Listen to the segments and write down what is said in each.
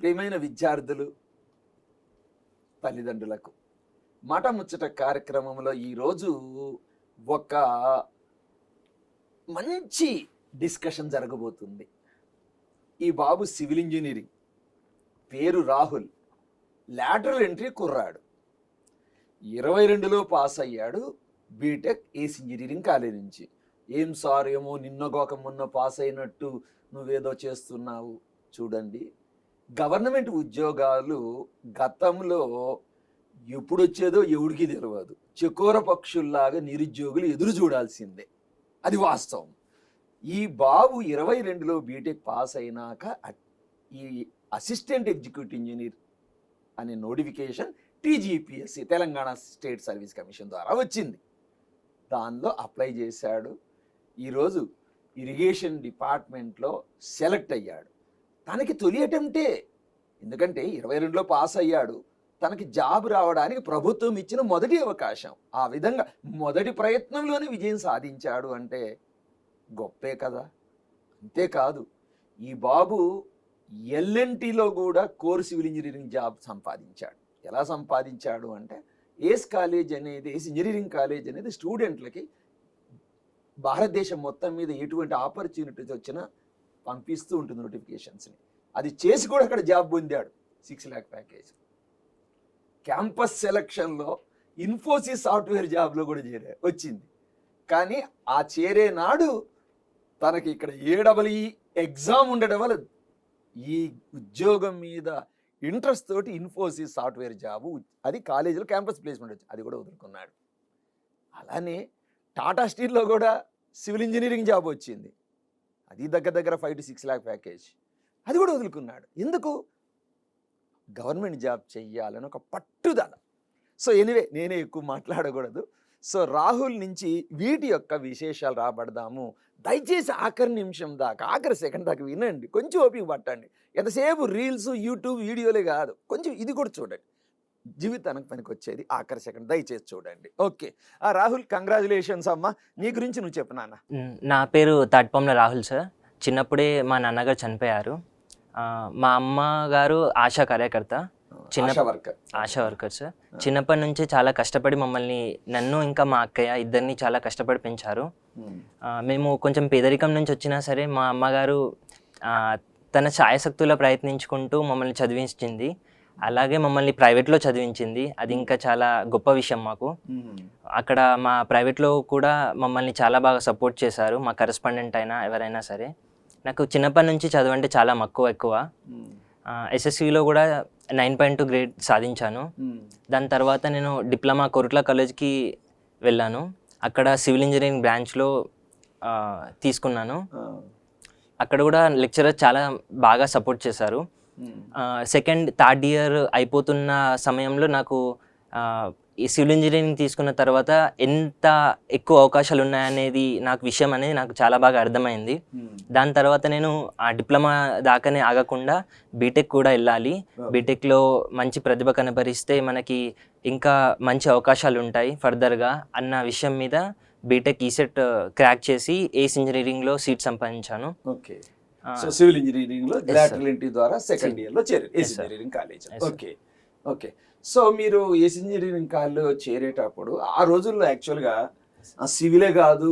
ప్రియమైన విద్యార్థులు తల్లిదండ్రులకు మాట ముచ్చట కార్యక్రమంలో ఈరోజు ఒక మంచి డిస్కషన్ జరగబోతుంది. ఈ బాబు సివిల్ ఇంజనీరింగ్ పేరు రాహుల్ లాటరల్ ఎంట్రీ కుర్రాడు. ఇరవై రెండులో పాస్ అయ్యాడు బీటెక్ ఏసీ ఇంజనీరింగ్ కాలేజ్ నుంచి. ఏం సార్ ఏమో నిన్నగోక మొన్న పాస్ అయినట్టు నువ్వేదో చేస్తున్నావు చూడండి. గవర్నమెంట్ ఉద్యోగాలు గతంలో ఎప్పుడు వచ్చేదో ఎవడికి తెలియదు చకోర పక్షుల్లాగా నిరుద్యోగులు ఎదురు చూడాల్సిందే. అది వాస్తవం. ఈ బాబు ఇరవై రెండులో బీటెక్ పాస్ అయినాక ఈ అసిస్టెంట్ ఎగ్జిక్యూటివ్ ఇంజనీర్ అనే notification TGPSC Telangana state service commission ద్వారా వచ్చింది. దానిలో అప్లై చేశాడు. ఈరోజు ఇరిగేషన్ డిపార్ట్మెంట్లో సెలెక్ట్ అయ్యాడు. తనకి తొలి అటెంప్టే. ఎందుకంటే ఇరవై రెండులో పాస్ అయ్యాడు. తనకి జాబ్ రావడానికి ప్రభుత్వం ఇచ్చిన మొదటి అవకాశం. ఆ విధంగా మొదటి ప్రయత్నంలోనే విజయం సాధించాడు అంటే గొప్పే కదా. అంతేకాదు ఈ బాబు ఎల్ఎన్టీలో కూడా కోర్ సివిల్ ఇంజనీరింగ్ జాబ్ సంపాదించాడు. ఎలా సంపాదించాడు అంటే ఏస్ కాలేజ్ అనేది ఏస్ ఇంజనీరింగ్ కాలేజ్ అనేది స్టూడెంట్లకి భారతదేశం మొత్తం మీద ఎటువంటి ఆపర్చునిటీస్ వచ్చినా పంపిస్తూ ఉంటుంది నోటిఫికేషన్స్ని. అది చేసి కూడా అక్కడ జాబ్ పొందాడు. Six lakh package. క్యాంపస్ సెలక్షన్లో ఇన్ఫోసిస్ సాఫ్ట్వేర్ జాబ్లో కూడా చేరే వచ్చింది. కానీ ఆ చేరే నాడు తనకి ఇక్కడ ఏడబలి ఎగ్జామ్ ఉండడం వల్ల ఈ ఉద్యోగం మీద ఇంట్రెస్ట్ తోటి ఇన్ఫోసిస్ సాఫ్ట్వేర్ జాబు అది కాలేజీలో క్యాంపస్ ప్లేస్మెంట్ వచ్చి అది కూడా వదులుకున్నాడు. అలానే టాటా స్టీల్లో కూడా సివిల్ ఇంజనీరింగ్ జాబ్ వచ్చింది. అది దగ్గర దగ్గర five to six lakh package అది కూడా వదులుకున్నాడు. ఎందుకు? గవర్నమెంట్ జాబ్ చెయ్యాలని ఒక పట్టుదల. సో ఎనివే నేనే ఎక్కువ మాట్లాడకూడదు. సో రాహుల్ నుంచి వీటి యొక్క విశేషాలు రాబడదాము. దయచేసి ఆఖరి నిమిషం దాకా ఆఖరి సెకండ్ దాకా వినండి. కొంచెం ఓపిక పట్టండి. ఎంతసేపు రీల్స్ యూట్యూబ్ వీడియోలే కాదు. కొంచెం ఇది కూడా చూడండి. జీవితానికి పనికి వచ్చేది ఆఖరి సెకండ్ దయచేసి చూడండి. ఓకే. ఆ రాహుల్ కంగ్రాచులేషన్స్ అమ్మా. నీ గురించి నువ్వు చెప్పు నాన్న. మ్, నా పేరు తాటిపంల రాహుల్ సార్. చిన్నప్పుడే మా నాన్నగారు చనిపోయారు. ఆ, మా అమ్మ గారు ఆశా కార్యకర్త. చిన్న- Asha worker. Asha worker sir. చిన్నప్పటి నుంచి చాలా కష్టపడి మమ్మల్ని నన్ను ఇంకా మా అక్కయ్య ఇద్దరిని చాలా కష్టపడి పెంచారు. ఆ, మేము కొంచెం పేదరికం నుంచి వచ్చినా సరే మా అమ్మగారు ఆ, తన ఛాయశక్తుల ప్రయత్నించుకుంటూ మమ్మల్ని చదివించింది. అలాగే మమ్మల్ని ప్రైవేట్లో చదివించింది. అది ఇంకా చాలా గొప్ప విషయం మాకు. అక్కడ మా ప్రైవేట్లో కూడా మమ్మల్ని చాలా బాగా సపోర్ట్ చేశారు. మా కరెస్పాండెంట్ అయినా ఎవరైనా సరే. నాకు చిన్నప్పటి నుంచి చదువంటే చాలా మక్కువ ఎక్కువ. ఎస్ఎస్సిలో కూడా నైన్ పాయింట్ టూ గ్రేడ్ సాధించాను. దాని తర్వాత నేను డిప్లొమా కొరుట్ల కాలేజ్కి వెళ్ళాను. అక్కడ సివిల్ ఇంజనీరింగ్ బ్రాంచ్లో తీసుకున్నాను. అక్కడ కూడా లెక్చరర్ చాలా బాగా సపోర్ట్ చేశారు. సెకండ్ థర్డ్ ఇయర్ అయిపోతున్న సమయంలో నాకు ఈ సివిల్ ఇంజనీరింగ్ తీసుకున్న తర్వాత ఎంత ఎక్కువ అవకాశాలు ఉన్నాయనేది నాకు విషయం అనేది నాకు చాలా బాగా అర్థమైంది. దాని తర్వాత నేను ఆ డిప్లొమా దాకానే ఆగకుండా బీటెక్ కూడా వెళ్ళాలి. బీటెక్లో మంచి ప్రతిభ కనబరిస్తే మనకి ఇంకా మంచి అవకాశాలు ఉంటాయి ఫర్దర్గా అన్న విషయం మీద బీటెక్ ఈసెట్ క్రాక్ చేసి ఏస్ ఇంజనీరింగ్లో సీట్ సంపాదించాను. ఓకే సో సివిల్ ఇంజనీరింగ్లో sir. లాటరల్ ఎంట్రీ ద్వారా సెకండ్ ఇయర్లో చేరారు ACE. Engineering college. Okay. Okay. So మీరు ఏసీ ఇంజనీరింగ్ కాలేజ్లో చేరేటప్పుడు ఆ రోజుల్లో యాక్చువల్గా సివిలే కాదు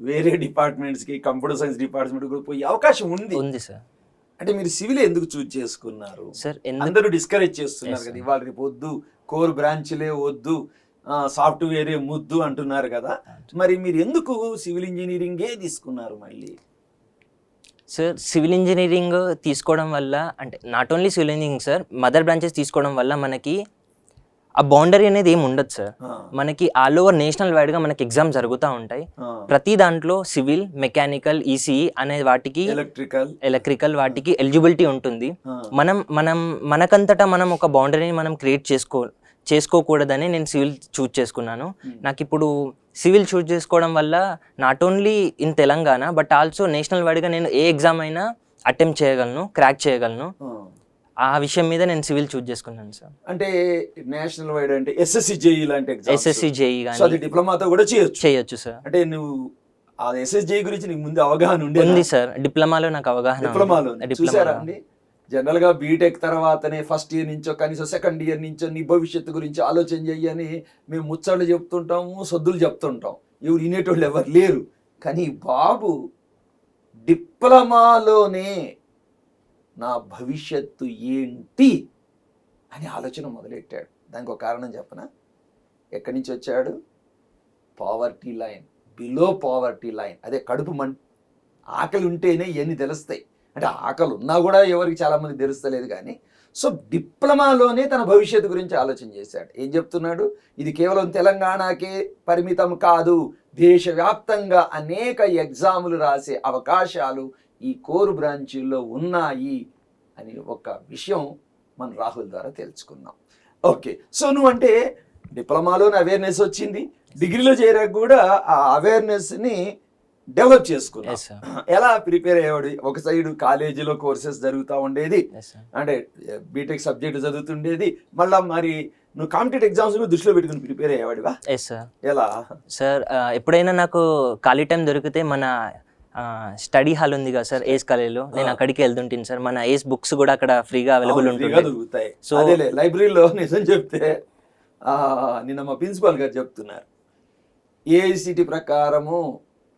వేరే డిపార్ట్మెంట్స్కి కంప్యూటర్ సైన్స్ డిపార్ట్మెంట్ కూడా పోయే అవకాశం ఉంది. ఉంది సార్ అంటే మీరు సివిల్ ఎందుకు చూజ్ చేసుకున్నారు? సార్ అందరూ డిస్కరేజ్ చేస్తున్నారు కదా. ఇవాళ రేపు వద్దు కోర్ బ్రాంచ్లే వద్దు సాఫ్ట్వేరే ముద్దు అంటున్నారు కదా. మరి మీరు ఎందుకు సివిల్ ఇంజనీరింగే తీసుకున్నారు మళ్ళీ? సార్ సివిల్ ఇంజనీరింగ్ తీసుకోవడం వల్ల అంటే not only civil engineering sir mother branches తీసుకోవడం వల్ల మనకి ఆ బౌండరీ అనేది ఏమి ఉండదు సార్ మనకి ఆల్ ఓవర్ నేషనల్ వైడ్గా మనకి ఎగ్జామ్ జరుగుతూ ఉంటాయి. ప్రతి దాంట్లో సివిల్ మెకానికల్ ఈసీఈ అనే వాటికి ఎలక్ట్రికల్ ఎలక్ట్రికల్ వాటికి ఎలిజిబిలిటీ ఉంటుంది. మనం మనం మనకంతటా మనం ఒక బౌండరీని మనం క్రియేట్ చేసుకో చేసుకోకూడదని నేను సివిల్ చూజ్ చేసుకున్నాను. నాకు ఇప్పుడు సివిల్ చూజ్ చేసుకోవడం వల్ల not only in Telangana but also national వైడ్గా నేను ఏ ఎగ్జామ్ అయినా అటెంప్ట్ చేయగలను క్రాక్ చేయగలను. ఆ. విషయం మీద నేను సివిల్ చూజ్ చేసుకున్నాను సార్ అంటే నేషనల్ వైడ్ అంటే ఎస్ఎస్సి జేఈ లాంటి ఎగ్జామ్స్ ఎస్ఎస్సి జేఈ కానీ డిప్లొమాతో కూడా చేయొచ్చు. చేయొచ్చు సార్ అంటే నువ్వు ఆ ఎస్ఎస్జే గురించి నీకు ముందు అవగాహన ఉంది సార్ డిప్లొమాలో నాకు అవగాహన. డిప్లొమాలో డిప్లొమాలో. జనరల్గా బీటెక్ తర్వాతనే ఫస్ట్ ఇయర్ నుంచో కనీసం సెకండ్ ఇయర్ నుంచో నీ భవిష్యత్తు గురించి ఆలోచన చెయ్యని మేము ముచ్చట్లు చెప్తుంటాము సొద్దులు చెప్తుంటాం. ఎవరు వినేటోళ్ళు ఎవరు లేరు. కానీ బాబు డిప్లొమాలోనే నా భవిష్యత్తు ఏంటి అని ఆలోచన మొదలెట్టాడు. దానికి ఒక కారణం చెప్పనా? ఎక్కడి నుంచి వచ్చాడు? Poverty line below poverty line అదే కడుపు మన్ ఆకలి ఉంటేనే ఇవన్నీ తెలుస్తాయి. అంటే ఆకలి ఉన్నా కూడా ఎవరికి చాలామంది తెలుస్తలేదు కానీ సో డిప్లొమాలోనే తన భవిష్యత్తు గురించి ఆలోచన చేశాడు. ఏం చెప్తున్నాడు? ఇది కేవలం తెలంగాణకే పరిమితం కాదు దేశవ్యాప్తంగా అనేక ఎగ్జాములు రాసే అవకాశాలు ఈ కోర్ బ్రాంచీల్లో ఉన్నాయి అని ఒక విషయం మనం రాహుల్ ద్వారా తెలుసుకున్నాం ఓకే సో నువ్వంటే డిప్లొమాలోనే అవేర్నెస్ వచ్చింది డిగ్రీలో చేరాక కూడా ఆ అవేర్నెస్ని డెవలప్ చేసుకున్నాం. ఎలా ప్రిపేర్ అయ్యేవాడు? ఒక సైడ్ కాలేజీలో కోర్సెస్ జరుగుతూ ఉండేది. అంటే బీటెక్ సబ్జెక్ట్ చదువుతుండేది మళ్ళా మరి నువ్వు కాంపిటేటివ్ ఎగ్జామ్స్ దృష్టిలో పెట్టుకుని ప్రిపేర్ అయ్యేవాడివా? సార్ ఎలా? సార్ ఎప్పుడైనా నాకు ఖాళీ టైం దొరికితే మన స్టడీ హాల్ ఉంది కదా సార్ ఏస్ కాలేజ్లో. నేను. అక్కడికి వెళ్తుంటాను సార్ మన ఏస్ బుక్స్ కూడా అక్కడ ఫ్రీగా అవైలబుల్ So- అదేలే లైబ్రరీలో నిజం చెప్తే నిన్న మా ప్రిన్సిపాల్ గారు చెప్తున్నారు. ఏఐసిటి ప్రకారము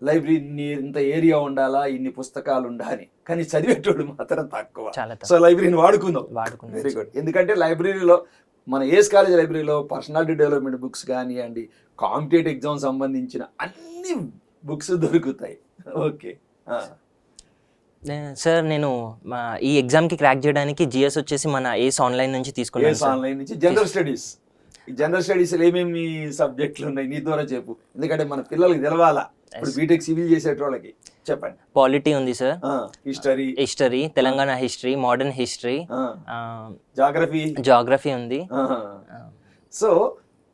లైబ్రరీ ఇంత ఏరియా ఉండాలా ఇన్ని పుస్తకాలు ఉండాలి. కానీ చదివేటోడు మాత్రం తక్కువ. సో లైబ్రరీని వాడుకుందాం. వాడుకున్నాను వెరీ గుడ్ ఎందుకంటే లైబ్రరీలో మన ఏస్ కాలేజ్ లైబ్రరీలో పర్సనాలిటీ డెవలప్మెంట్ బుక్స్ కానివ్వండి కాంపిటేటివ్ ఎగ్జామ్ సంబంధించిన అన్ని బుక్స్ దొరుకుతాయి. ఓకే. సార్ నేను ఈ ఎగ్జామ్కి క్రాక్ చేయడానికి జిఎస్ వచ్చేసి మన ఏస్ ఆన్లైన్ నుంచి తీసుకున్నాను ఆన్లైన్ నుంచి జనరల్ స్టడీస్. ఈ జనరల్ స్టడీస్ ఏమేమి సబ్జెక్టులు ఉన్నాయి? నీ ద్వారా చెప్పు. ఎందుకంటే మన పిల్లలకి తెలవాలా? ఇప్పుడు. బీటెక్ సివిల్ చెప్పండి. పాలిటీ ఉంది sir history history Telangana history modern history geography geography ఉంది. సో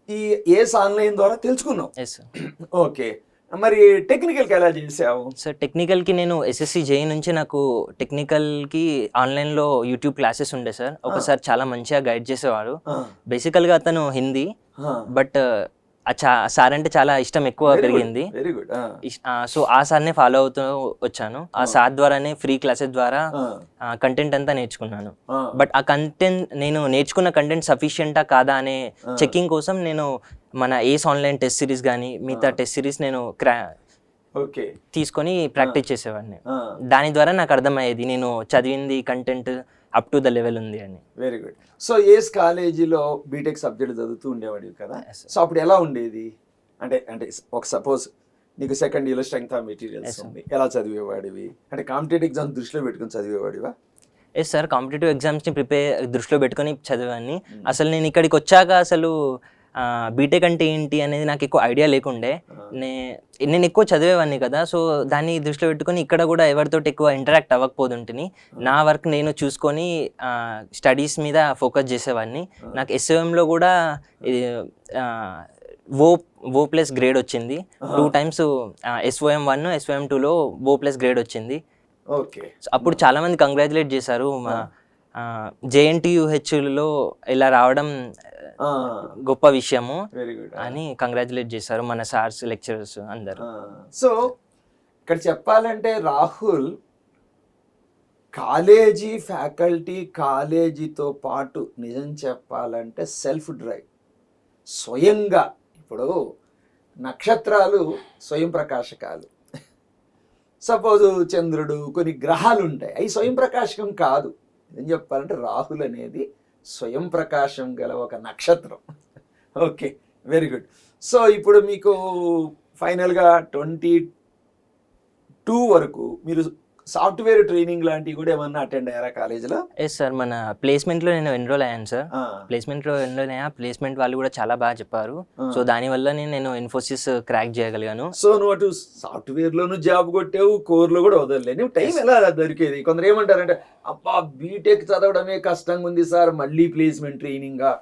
ఈ ఏస్ ఆన్లైన్ ద్వారా తెలుసుకున్నాం. ఎస్ సార్ ఓకే మరి టెక్నికల్కి ఎలా చేసావు? సార్ టెక్నికల్కి నేను ఎస్ఎస్సి జేఈ నుంచి నాకు టెక్నికల్కి ఆన్లైన్లో యూట్యూబ్ క్లాసెస్ ఉండే సార్ ఒకసారి చాలా మంచిగా గైడ్ చేసేవారు బేసికల్గా అతను హిందీ బట్ సార్ అంటే చాలా ఇష్టం ఎక్కువ పెరిగింది. వెరీ గుడ్ సో ఆ సార్నే ఫాలో అవుతూ వచ్చాను. ఆ సార్ ద్వారానే ఫ్రీ క్లాసెస్ ద్వారా కంటెంట్ అంతా నేర్చుకున్నాను. బట్ ఆ కంటెంట్ నేను నేర్చుకున్న కంటెంట్ సఫిషియంటా కాదా అనే చెకింగ్ కోసం నేను మన ఏస్ ఆన్లైన్ టెస్ట్ సిరీస్ కానీ మిగతా టెస్ట్ సిరీస్ నేను క్రా ఓకే. తీసుకొని ప్రాక్టీస్ చేసేవాడిని. దాని ద్వారా నాకు అర్థమయ్యేది నేను చదివింది content up to the level ఉంది అని. వెరీ గుడ్ సో ఏస్ కాలేజీలో బీటెక్ సబ్జెక్ట్ చదువుతూ ఉండేవాడివి కదా. సో అప్పుడు ఎలా ఉండేది? అంటే అంటే ఒక సపోజ్ నీకు సెకండ్ ఇయర్లో స్ట్రెంగ్త్ ఆఫ్ మెటీరియల్స్. ఉంది. ఎలా చదివేవాడివి అంటే కాంపిటేటివ్ ఎగ్జామ్ దృష్టిలో పెట్టుకుని చదివేవాడివా ఎస్ సార్ కాంపిటేటివ్ ఎగ్జామ్స్ని ప్రిపేర్ దృష్టిలో పెట్టుకొని చదివాన్ని. అసలు నేను ఇక్కడికి వచ్చాక అసలు బీటెక్ అంటే ఏంటి అనేది నాకు ఎక్కువ ఐడియా లేకుండే. నే నేను ఎక్కువ చదివేవాడిని కదా సో దాన్ని దృష్టిలో పెట్టుకొని ఇక్కడ కూడా ఎవరితో ఎక్కువ ఇంటరాక్ట్ అవ్వకపోతుంటిని నా వర్క్ నేను చూసుకొని స్టడీస్ మీద ఫోకస్ చేసేవాడిని నాకు ఎస్ఎంలో కూడా ఓ ఓ ప్లస్ గ్రేడ్ వచ్చింది. Two times SOM one SOM టూలో ఓ ప్లస్ గ్రేడ్ వచ్చింది. ఓకే. అప్పుడు చాలా మంది కంగ్రాచులేట్ చేశారు. మా జేఎన్టీయుహెచ్లో ఇలా రావడం గొప్ప విషయము అని కంగ్రాచులేట్ చేశారు మన సార్స్ లెక్చరర్స్ అందరు. సో ఇక్కడ చెప్పాలంటే రాహుల్ కాలేజీ ఫ్యాకల్టీ కాలేజీతో పాటు నిజం చెప్పాలంటే సెల్ఫ్ డ్రైవ్. స్వయంగా ఇప్పుడు నక్షత్రాలు స్వయం ప్రకాశకాలు. సపోజ్ చంద్రుడు కొన్ని గ్రహాలు ఉంటాయి అవి స్వయం ప్రకాశకం కాదు. ఏం చెప్పాలంటే రాహుల్ అనేది స్వయం ప్రకాశం గల ఒక నక్షత్రం. Okay very good. సో ఇప్పుడు మీకు ఫైనల్గా ట్వంటీ టూ వరకు మీరు సాఫ్ట్వేర్ ట్రైనింగ్ లాంటివి కూడా ఏమన్నా అటెండ్ అయ్యారా కాలేజీలో? ఎస్ సార్ మన ప్లేస్మెంట్లో నేను ఎన్రోల్ అయ్యాను సార్ ప్లేస్మెంట్లో ఎన్రోల్ అయ్యా ప్లేస్మెంట్ వాళ్ళు కూడా చాలా బాగా చెప్పారు. సో దానివల్లనే నేను ఇన్ఫోసిస్ క్రాక్ చేయగలిగాను. సో నువ్వు అటు సాఫ్ట్వేర్ లోను జాబ్ కొట్టావు కోర్లో కూడా వదలలే. నువ్వు టైం ఎలా దొరికేది? కొందరు ఏమంటారంటే అబ్బా బీటెక్ చదవడమే కష్టంగా ఉంది సార్ మళ్ళీ ప్లేస్మెంట్ ట్రైనింగా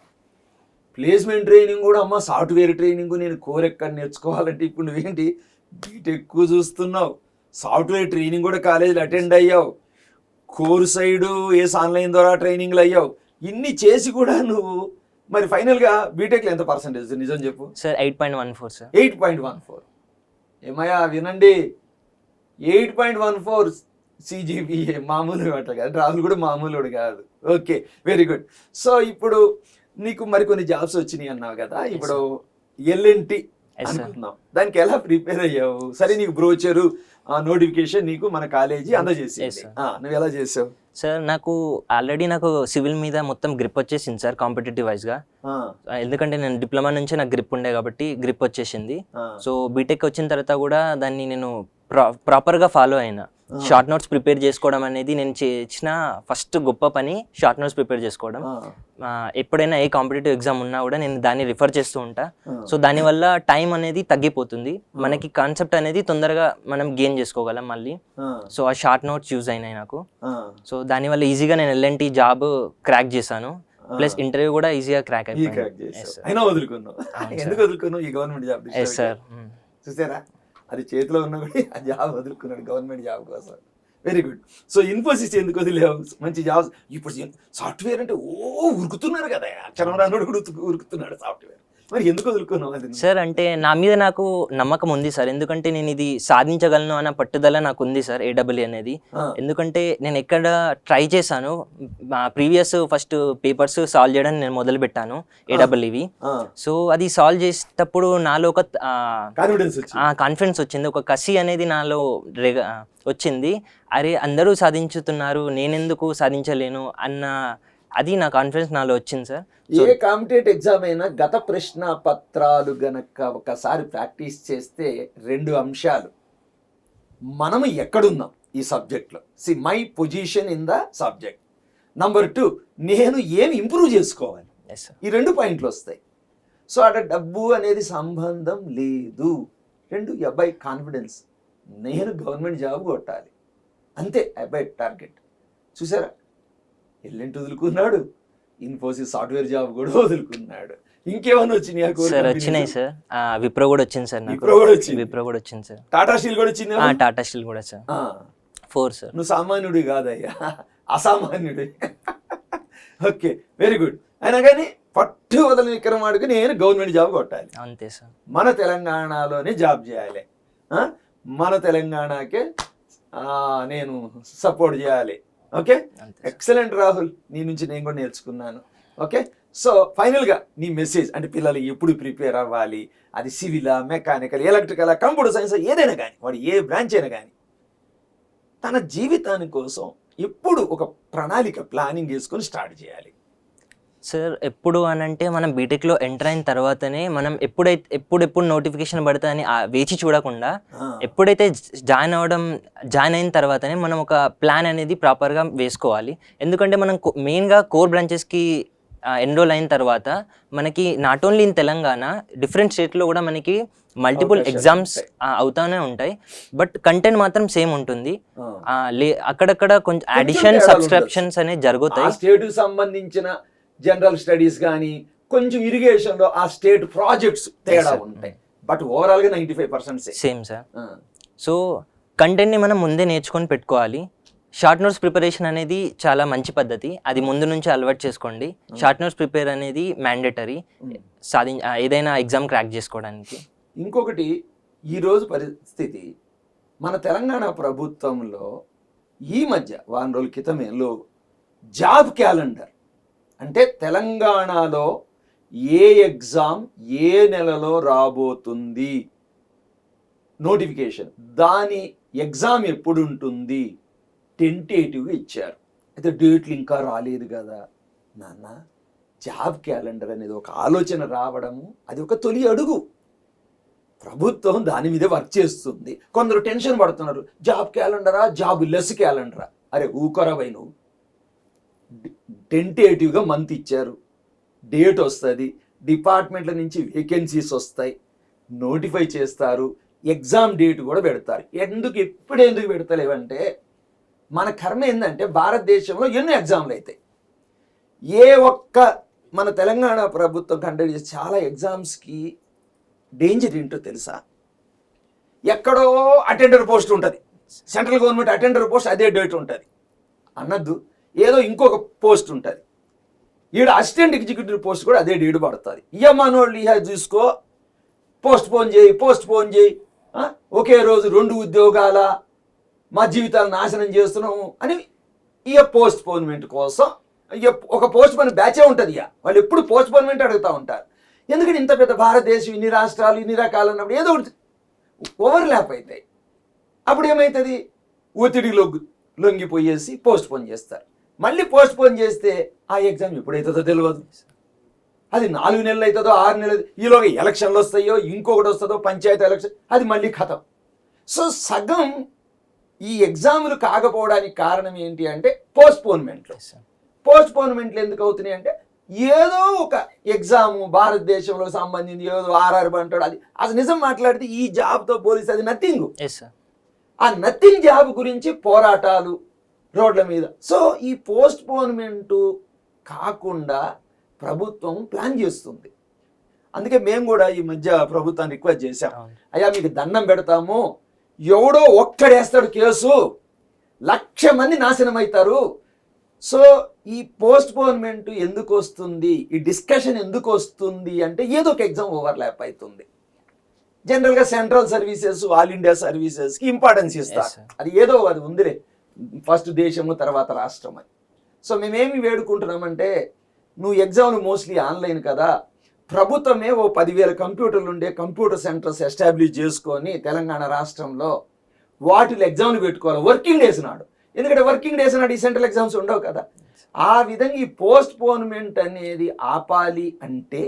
ప్లేస్మెంట్ ట్రైనింగ్ కూడా అమ్మ సాఫ్ట్వేర్ ట్రైనింగ్ నేను కోర్ ఎక్కడ నేర్చుకోవాలంటే ఇప్పుడు నువ్వేంటి? బీటెక్ చూస్తున్నావు. సాఫ్ట్వేర్ ట్రైనింగ్ కూడా కాలేజీలో అటెండ్ అయ్యావు. కోర్ సైడు ఏస్ ఆన్లైన్ ద్వారా ట్రైనింగ్లు అయ్యావు. ఇన్ని చేసి కూడా నువ్వు మరి ఫైనల్గా బీటెక్లో ఎంత పర్సంటేజ్ నిజం చెప్పు. Sir eight point one four sir. Eight point one four ఏమయ్యా వినండి. Eight point one four CGPA మామూలు అట్లా కాదు. రాహుల్ కూడా మామూలుడు కాదు. ఓకే వెరీ గుడ్ సో ఇప్పుడు నీకు మరికొన్ని జాబ్స్ వచ్చినాయి అన్నావు కదా. ఇప్పుడు ఎల్ఎన్టి. అనుకుందాం దానికి ఎలా ప్రిపేర్ అయ్యావు? సరే నీకు బ్రోచరు నోటిఫికేషన్ నీకు మన కాలేజీ. ఆ, నువ్వు ఎలా చేసావు? సార్ నాకు ఆల్రెడీ నాకు సివిల్ మీద మొత్తం గ్రిప్ వచ్చేసింది సార్ కాంపిటేటివ్ వైజ్గా ఆ, ఎందుకంటే నేను డిప్లొమా నుంచే నాకు గ్రిప్ ఉండే కాబట్టి గ్రిప్ వచ్చేసింది. సో బీటెక్ వచ్చిన తర్వాత కూడా దాన్ని నేను ప్రా ప్రాపర్గా ఫాలో అయినా. షార్ట్ నోట్స్ ప్రిపేర్ చేసుకోవడం అనేది నేను చేసిన ఫస్ట్ గొప్ప పని షార్ట్ నోట్స్ ప్రిపేర్ చేసుకోవడం. ఎప్పుడైనా ఏ కాంపిటేటివ్ ఎగ్జామ్ ఉన్నా కూడా నేను దాన్ని రిఫర్ చేస్తూ ఉంటా. సో దానివల్ల టైం అనేది తగ్గిపోతుంది. మనకి కాన్సెప్ట్ అనేది తొందరగా మనం గెయిన్ చేసుకోగలం మళ్ళీ. సో ఆ షార్ట్ నోట్స్ యూజ్ అయినాయి నాకు. సో దానివల్ల ఈజీగా నేను ఎల్ఎన్టీ జాబ్ క్రాక్ చేశాను. ప్లస్ ఇంటర్వ్యూ కూడా ఈజీగా క్రాక్ అయిపోయింది. అయినా వదులుకున్నావు. ఎందుకు వదులుకున్నావు? ఈ గవర్నమెంట్ జాబ్ ఎస్ సార్ చూసారా? అది చేతిలో ఉన్నా కూడా ఆ జాబ్ వదులుకున్నాడు గవర్నమెంట్ జాబ్ కోసం. వెరీ గుడ్ సో ఇన్ఫోసిస్ ఎందుకు వదిలేవు? మంచి జాబ్స్ ఇప్పుడు సాఫ్ట్వేర్ అంటే ఓ ఉరుకుతున్నారు కదా. అక్షరం కూడా ఉరుకుతున్నాడు సాఫ్ట్వేర్. మరి ఎందుకు వదులుకున్నావు? సార్ అంటే నా మీద నాకు నమ్మకం ఉంది సార్. ఎందుకంటే నేను ఇది సాధించగలను అన్న పట్టుదల నాకు ఉంది సార్ ఏడబ్ల్యూ అనేది. ఎందుకంటే నేను ఎక్కడ ట్రై చేశాను మా ప్రీవియస్ ఫస్ట్ పేపర్స్ సాల్వ్ చేయడం నేను మొదలు పెట్టాను ఏడబ్ల్యూవి సో అది సాల్వ్ చేసేటప్పుడు నాలో ఒక కాన్ఫిడెన్స్ వచ్చింది. ఒక కసి అనేది నాలో వచ్చింది. అరే అందరూ సాధించుతున్నారు నేనెందుకు సాధించలేను అన్న అది నా కాన్ఫిడెన్స్ నాలో వచ్చింది సార్ ఏ కాంపిటేటివ్ ఎగ్జామ్ అయినా గత ప్రశ్న పత్రాలు గనక ఒకసారి ప్రాక్టీస్ చేస్తే రెండు అంశాలు. మనము ఎక్కడున్నాం ఈ సబ్జెక్ట్లో? See my position in the subject number two నేను ఏమి ఇంప్రూవ్ చేసుకోవాలి? ఈ రెండు పాయింట్లు వస్తాయి. సో అక్కడ డబ్బు అనేది సంబంధం లేదు. రెండు అబ్బాయి కాన్ఫిడెన్స్ నేను గవర్నమెంట్ జాబ్ కొట్టాలి. అంతే అబ్బాయి టార్గెట్ చూసారా? ఎల్లుంటి వదులుకున్నాడు? ఇన్ఫోసిస్ సాఫ్ట్వేర్ జాబ్ కూడా వదులుకున్నాడు. ఇంకేమైనా వచ్చినాయి సార్? వచ్చినాయి సార్. ఆ, విప్రో కూడా వచ్చింది సార్ నాకు. విప్రో కూడా వచ్చింది. విప్రో కూడా వచ్చింది సార్. టాటా స్టీల్ కూడా వచ్చింది? టాటా స్టీల్ కూడా సార్. Four sir. నువ్వు సామాన్యుడి కాదయ్యా. అసామాన్యుడి. Okay very good. అయినా కానీ పట్టు వదలని విక్రమాడికి నేను గవర్నమెంట్ జాబ్ కొట్టాలి. అంతే సార్. మన తెలంగాణలోనే జాబ్ చేయాలి. ఆ? మన తెలంగాణకే ఆ, నేను సపోర్ట్ చేయాలి. ఓకే? ఎక్సలెంట్ రాహుల్ నీ నుంచి నేను కూడా నేర్చుకున్నాను. ఓకే? సో ఫైనల్గా నీ మెసేజ్ అంటే పిల్లలు ఎప్పుడు ప్రిపేర్ అవ్వాలి? అది సివిలా మెకానికల్ ఎలక్ట్రికల్ కంప్యూటర్ సైన్స్ ఏదైనా కానీ వాడు ఏ బ్రాంచ్ అయినా కానీ తన జీవితాని కోసం ఎప్పుడు ఒక ప్రణాళిక ప్లానింగ్ చేసుకొని స్టార్ట్ చేయాలి. సార్ ఎప్పుడు అని అంటే మనం బీటెక్లో ఎంటర్ అయిన తర్వాతనే మనం ఎప్పుడైతే ఎప్పుడెప్పుడు నోటిఫికేషన్ పడుతుందని ఆ వేచి చూడకుండా ఎప్పుడైతే జాయిన్ అవ్వడం జాయిన్ అయిన తర్వాతనే మనం ఒక ప్లాన్ అనేది ప్రాపర్గా వేసుకోవాలి. ఎందుకంటే మనం మెయిన్గా కోర్ బ్రాంచెస్కి ఎన్రోల్ అయిన తర్వాత మనకి not only in Telangana different స్టేట్లో కూడా మనకి మల్టిపుల్ ఎగ్జామ్స్. అవుతానే ఉంటాయి. బట్ కంటెంట్ మాత్రం సేమ్ ఉంటుంది. అక్కడక్కడ కొంచెం అడిషన్ సబ్స్క్రిప్షన్స్ అనేవి జరుగుతాయి. సంబంధించిన జనరల్ స్టడీస్ కానీ కొంచెం irrigation లో ఆ స్టేట్ ప్రాజెక్ట్స్ తేడా. ఉంటాయి. బట్ ఓవరాల్గా ninety five percent same sir so కంటెంట్ని మనం ముందే నేర్చుకొని పెట్టుకోవాలి. షార్ట్ నోట్స్ ప్రిపరేషన్ అనేది చాలా మంచి పద్ధతి. అది ముందు నుంచి అలవాటు చేసుకోండి. షార్ట్ నోట్స్ ప్రిపేర్ అనేది మ్యాండేటరీ సాధి ఆ, ఏదైనా ఎగ్జామ్ క్రాక్ చేసుకోవడానికి. ఇంకొకటి ఈరోజు పరిస్థితి మన తెలంగాణ ప్రభుత్వంలో ఈ మధ్య వారం రోజుల క్రితమేలో జాబ్ క్యాలెండర్. అంటే తెలంగాణలో ఏ ఎగ్జామ్ ఏ నెలలో రాబోతుంది? నోటిఫికేషన్. దాని ఎగ్జామ్ ఎప్పుడు ఉంటుంది టెంటేటివ్గా ఇచ్చారు. అయితే డేట్లు ఇంకా రాలేదు కదా నాన్న. జాబ్ క్యాలెండర్ అనేది ఒక ఆలోచన రావడము అది ఒక తొలి అడుగు. ప్రభుత్వం దాని మీద వర్క్ చేస్తుంది. కొందరు టెన్షన్ పడుతున్నారు. జాబ్ క్యాలెండరా? జాబ్ లెస్ క్యాలెండరా? అరే ఊకరవై నువ్వు. టెంటేటివ్గా మంత్ ఇచ్చారు. డేట్ వస్తుంది డిపార్ట్మెంట్ల నుంచి వేకెన్సీస్ వస్తాయి. నోటిఫై చేస్తారు ఎగ్జామ్ డేట్ కూడా పెడతారు. ఎందుకు ఎప్పుడు ఎందుకు పెడతలేవంటే మన కర్మ ఏంటంటే భారతదేశంలో ఎన్నో ఎగ్జామ్లు అవుతాయి ఏ ఒక్క మన తెలంగాణ ప్రభుత్వం కండక్ట్ చేసే చాలా ఎగ్జామ్స్కి డేంజర్ ఏంటో తెలుసా? ఎక్కడో అటెండర్ పోస్ట్ ఉంటుంది. సెంట్రల్ గవర్నమెంట్ అటెండర్ పోస్ట్ అదే డేట్ ఉంటుంది. అన్నద్దు ఏదో ఇంకొక పోస్ట్ ఉంటుంది. ఈడ అసిస్టెంట్ ఎగ్జిక్యూటివ్ పోస్ట్ కూడా అదే డీడు పడుతుంది. ఇయ్యమ్మనోళ్ళు ఇహ చూసుకో పోస్ట్ పోన్ చేయి పోస్ట్ పోన్ చేయి ఒకే రోజు రెండు ఉద్యోగాల మా జీవితాలు నాశనం చేస్తున్నాము అని ఇక పోస్ట్ పోన్మెంట్ కోసం ఒక పోస్ట్ పోన్ బ్యాచే ఉంటుంది ఇక వాళ్ళు ఎప్పుడు పోస్ట్ పోన్మెంట్ అడుగుతూ ఉంటారు. ఎందుకంటే ఇంత పెద్ద భారతదేశం ఇన్ని రాష్ట్రాలు ఇన్ని రకాలు అన్నప్పుడు ఏదో ఒకటి ఓవర్లాప్ అవుతాయి అప్పుడు ఏమవుతుంది ఒత్తిడి లొంగిపోయేసి పోస్ట్ పోన్ చేస్తారు. మళ్ళీ పోస్ట్ పోన్ చేస్తే ఆ ఎగ్జామ్ ఎప్పుడైతుందో తెలియదు అది నాలుగు నెలలు అవుతుందో ఆరు నెలలు ఈలోగా ఎలక్షన్లు వస్తాయో ఇంకొకటి వస్తుందో పంచాయతీ ఎలక్షన్ అది మళ్ళీ కథం. సో సగం ఈ ఎగ్జాములు కాకపోవడానికి కారణం ఏంటి అంటే పోస్ట్పోన్మెంట్లు. ఎస్ సార్ పోస్ట్పోన్మెంట్లు ఎందుకు అవుతున్నాయి అంటే ఏదో ఒక ఎగ్జామ్ భారతదేశంలో సంబంధించి ఏదో ఆర్ఆర్ అంటాడు అది అసలు నిజం మాట్లాడితే ఈ జాబ్తో పోలిస్తే అది నథింగ్ ఎస్ సార్ ఆ నథింగ్ జాబ్ గురించి పోరాటాలు రోడ్ల మీద. సో ఈ పోస్ట్ పోన్మెంట్ కాకుండా ప్రభుత్వం ప్లాన్ చేస్తుంది. అందుకే మేము కూడా ఈ మధ్య ప్రభుత్వాన్ని రిక్వెస్ట్ చేశాం. అయ్యా మీకు దండం పెడతాము. ఎవడో ఒక్కడేస్తాడు కేసు. లక్ష మంది నాశనం అవుతారు సో ఈ పోస్ట్ పోన్మెంట్ ఎందుకు వస్తుంది? ఈ డిస్కషన్ ఎందుకు వస్తుంది అంటే ఏదో ఒక ఎగ్జామ్ ఓవర్లాప్ అవుతుంది జనరల్గా సెంట్రల్ సర్వీసెస్ ఆల్ ఇండియా సర్వీసెస్కి ఇంపార్టెన్స్ ఇస్తారు. అది ఏదో అది ఉందిలే. ఫస్ట్ దేశము తర్వాత రాష్ట్రం అని. సో మేమేమి వేడుకుంటున్నామంటే నువ్వు ఎగ్జామ్లు మోస్ట్లీ ఆన్లైన్ కదా ప్రభుత్వమే ఓ పదివేల కంప్యూటర్లు ఉండే కంప్యూటర్ సెంటర్స్ ఎస్టాబ్లిష్ చేసుకొని తెలంగాణ రాష్ట్రంలో వాటిలో ఎగ్జామ్లు పెట్టుకోవాలి. వర్కింగ్ డేస్ నాడు. ఎందుకంటే వర్కింగ్ డేస్ నాడు ఈ సెంట్రల్ ఎగ్జామ్స్ ఉండవు కదా. ఆ విధంగా ఈ పోస్ట్ పోన్మెంట్ అనేది ఆపాలి అంటే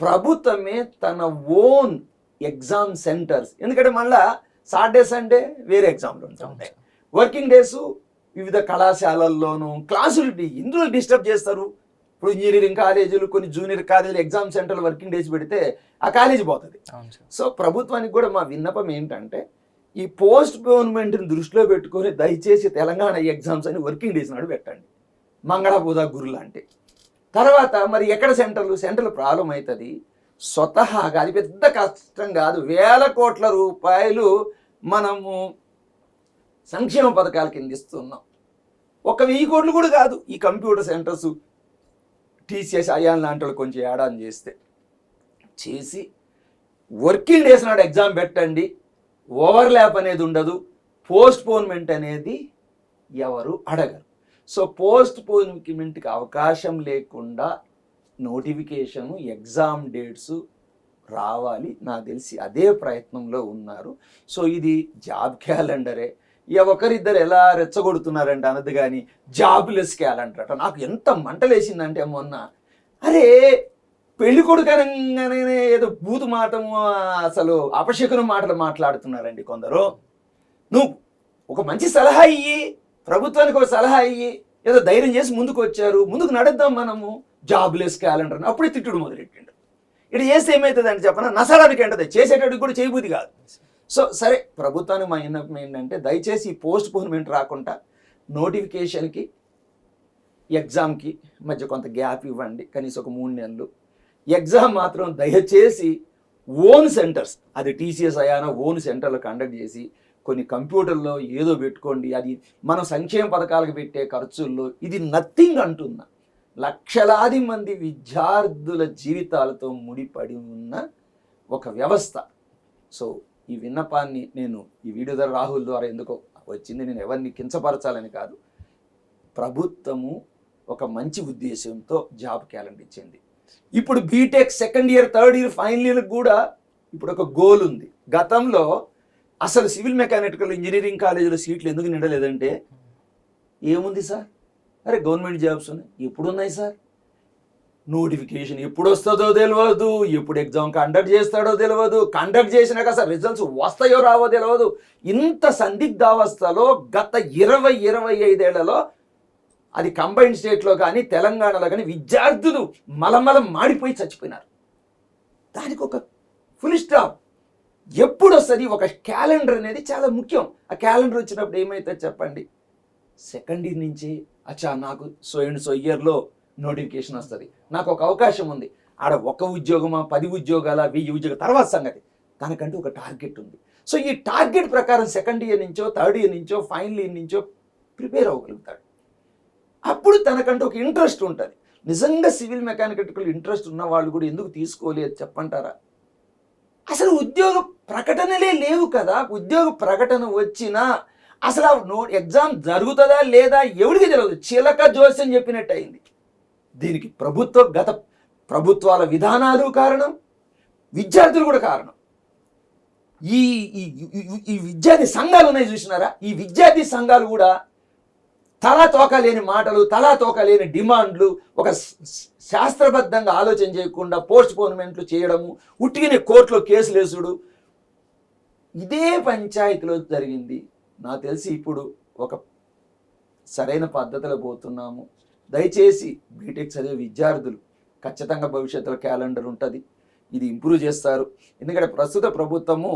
ప్రభుత్వమే తన ఓన్ ఎగ్జామ్ సెంటర్స్. ఎందుకంటే మళ్ళా సాటర్డే సండే వేరే ఎగ్జామ్లు ఉంటాయి. వర్కింగ్ డేస్ వివిధ కళాశాలల్లోనూ క్లాసులు ఎందులో డిస్టర్బ్ చేస్తారు? ఇప్పుడు ఇంజనీరింగ్ కాలేజీలు కొన్ని జూనియర్ కాలేజీలు ఎగ్జామ్ సెంటర్లు వర్కింగ్ డేస్ పెడితే ఆ కాలేజీ పోతుంది. సో ప్రభుత్వానికి కూడా మా విన్నపం ఏంటంటే ఈ పోస్ట్ పోన్మెంట్ని దృష్టిలో పెట్టుకొని దయచేసి తెలంగాణ ఎగ్జామ్స్ అని వర్కింగ్ డేస్ నాడు పెట్టండి. మంగళ బుధ గురు లాంటి. తర్వాత మరి ఎక్కడ సెంటర్లు? సెంటర్లు ప్రాబ్లం అవుతుంది స్వతహాగా అది పెద్ద కష్టం కాదు. వేల కోట్ల రూపాయలు మనము సంక్షేమ పథకాల కింద ఇస్తున్నాం ఒక వెయ్యి కోట్లు కూడా కాదు ఈ కంప్యూటర్ సెంటర్స్ టీసీఎస్ అయాన్ లాంటి వాళ్ళు కొంచెం ఏడాది చేస్తే. చేసి వర్కింగ్ డేస్ నాడు ఎగ్జామ్ పెట్టండి ఓవర్లాప్ అనేది ఉండదు పోస్ట్ పోన్మెంట్ అనేది ఎవరు అడగరు. సో పోస్ట్ పోన్మెంట్కి అవకాశం లేకుండా నోటిఫికేషన్ ఎగ్జామ్ డేట్స్ రావాలి. నాకు తెలిసి అదే ప్రయత్నంలో ఉన్నారు. సో ఇది జాబ్ క్యాలెండరే. ఒకరిద్దరు ఎలా రెచ్చగొడుతున్నారంటే అన్నది కానీ జాబ్లెస్ క్యాలెండర్ నాకు ఎంత మంటలేసిందంటే మొన్న. అరే పెళ్ళి కొడుకనగానే ఏదో బూతు మాటము అసలు అపశకున మాటలు మాట్లాడుతున్నారండి కొందరు. నువ్వు ఒక మంచి సలహా ఇయ్యి ప్రభుత్వానికి ఒక సలహా ఇయ్యి ఏదో ధైర్యం చేసి ముందుకు వచ్చారు ముందుకు నడుద్దాం మనము జాబ్లెస్ క్యాలెండర్ అప్పుడే తిట్టుడు మొదలెట్టిండు. ఇటు చేస్తే ఏమవుతుంది అంటే చెప్పన? నసడానికి ఏంటది చేసేటప్పుడు కూడా చేయబుద్ధి కాదు. సో సరే ప్రభుత్వానికి మా విన్నపం ఏంటంటే దయచేసి ఈ పోస్ట్ పోన్మెంట్ రాకుండా నోటిఫికేషన్కి ఎగ్జామ్కి మధ్య కొంత గ్యాప్ ఇవ్వండి కనీసం ఒక మూడు నెలలు. ఎగ్జామ్ మాత్రం దయచేసి ఓన్ సెంటర్స్ అది టీసీఎస్ అయానా ఓన్ సెంటర్లో కండక్ట్ చేసి కొన్ని కంప్యూటర్లో ఏదో పెట్టుకోండి అది మనం సంక్షేమ పథకాలకు పెట్టే ఖర్చుల్లో ఇది నథింగ్ అంటున్నా లక్షలాది మంది విద్యార్థుల జీవితాలతో ముడిపడి ఉన్న ఒక వ్యవస్థ. సో ఈ విన్నపాన్ని నేను ఈ వీడియో ద్వారా రాహుల్ ద్వారా ఎందుకో వచ్చింది నేను ఎవరిని కించపరచాలని కాదు. ప్రభుత్వము ఒక మంచి ఉద్దేశంతో జాబ్ క్యాలెండర్ ఇచ్చింది. ఇప్పుడు BTech second year third year final year కూడా ఇప్పుడు ఒక గోల్ ఉంది. గతంలో అసలు సివిల్ మెకానికల్ ఇంజనీరింగ్ కాలేజీలో సీట్లు ఎందుకు నిండలేదంటే ఏముంది సార్? అరే గవర్నమెంట్ జాబ్స్ ఉన్నాయి. ఎప్పుడు ఉన్నాయి సార్? నోటిఫికేషన్ ఎప్పుడు వస్తుందో తెలియదు ఎప్పుడు ఎగ్జామ్ కండక్ట్ చేస్తాడో తెలియదు కండక్ట్ చేసినాక అసలు రిజల్ట్స్ వస్తాయో రావో తెలియదు ఇంత సందిగ్ధావస్థలో గత ఇరవై ఇరవై ఐదేళ్ళలో అది కంబైన్డ్ స్టేట్లో కానీ తెలంగాణలో కానీ విద్యార్థులు మలమలం మాడిపోయి చచ్చిపోయినారు. దానికి ఒక ఫుల్ స్టాప్ ఎప్పుడు వస్తుంది ఒక క్యాలెండర్ అనేది చాలా ముఖ్యం. ఆ క్యాలెండర్ వచ్చినప్పుడు ఏమైతే చెప్పండి? సెకండ్ ఇయర్ నుంచి అచ్చా నాకు సో అండ్ సో ఇయర్లో నోటిఫికేషన్ వస్తుంది. నాకు ఒక అవకాశం ఉంది. ఆడ ఒక ఉద్యోగమా పది ఉద్యోగాల వెయ్యి ఉద్యోగం తర్వాత సంగతి. దానికంటూ ఒక టార్గెట్ ఉంది. సో ఈ టార్గెట్ ప్రకారం సెకండ్ ఇయర్ నుంచో థర్డ్ ఇయర్ నుంచో ఫైనల్ ఇయర్ నుంచో ప్రిపేర్ అవ్వగలుగుతాడు. అప్పుడు తనకంటూ ఒక ఇంట్రెస్ట్ ఉంటుంది. నిజంగా సివిల్ మెకానికల్ ఇంట్రెస్ట్ ఉన్న వాళ్ళు కూడా ఎందుకు తీసుకోలేదు చెప్పంటారా? అసలు ఉద్యోగ ప్రకటనలే లేవు కదా. ఉద్యోగ ప్రకటన వచ్చినా అసలు ఆ నో ఎగ్జామ్ జరుగుతుందా లేదా ఎవరికి తెలియదు చిలక జోస్యం చెప్పినట్టు అయింది. దీనికి ప్రభుత్వ గత ప్రభుత్వాల విధానాలు కారణం విద్యార్థులు కూడా కారణం. ఈ ఈ ఈ- విద్యార్థి సంఘాలు ఉన్నాయి చూసినారా? ఈ విద్యార్థి సంఘాలు కూడా తలా తోక లేని మాటలు తలా తోక లేని డిమాండ్లు ఒక శాస్త్రబద్ధంగా ఆలోచన చేయకుండా పోస్ట్ పోన్మెంట్లు చేయడము ఉట్టిగిన కోర్టులో కేసులు వేసుడు. ఇదే పంచాయతీలో జరిగింది. నాకు తెలిసి ఇప్పుడు ఒక సరైన పద్ధతిలో పోతున్నాము. దయచేసి బీటెక్ చదివే విద్యార్థులు ఖచ్చితంగా భవిష్యత్తులో క్యాలెండర్ ఉంటుంది. ఇది ఇంప్రూవ్ చేస్తారు. ఎందుకంటే ప్రస్తుత ప్రభుత్వము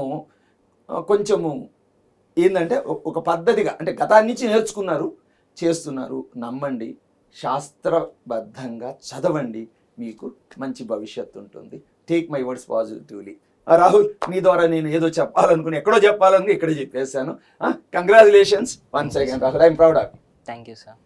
కొంచెము ఏంటంటే ఒక పద్ధతిగా అంటే గతాన్ని నుంచి నేర్చుకున్నారు చేస్తున్నారు. నమ్మండి శాస్త్రబద్ధంగా చదవండి. మీకు మంచి భవిష్యత్తు ఉంటుంది. Take my words positively Rahul మీ ద్వారా నేను ఏదో చెప్పాలనుకుని ఎక్కడో చెప్పాలనుకుని ఇక్కడే చెప్పేశాను. Congratulations one again Rahul I am proud of thank you sir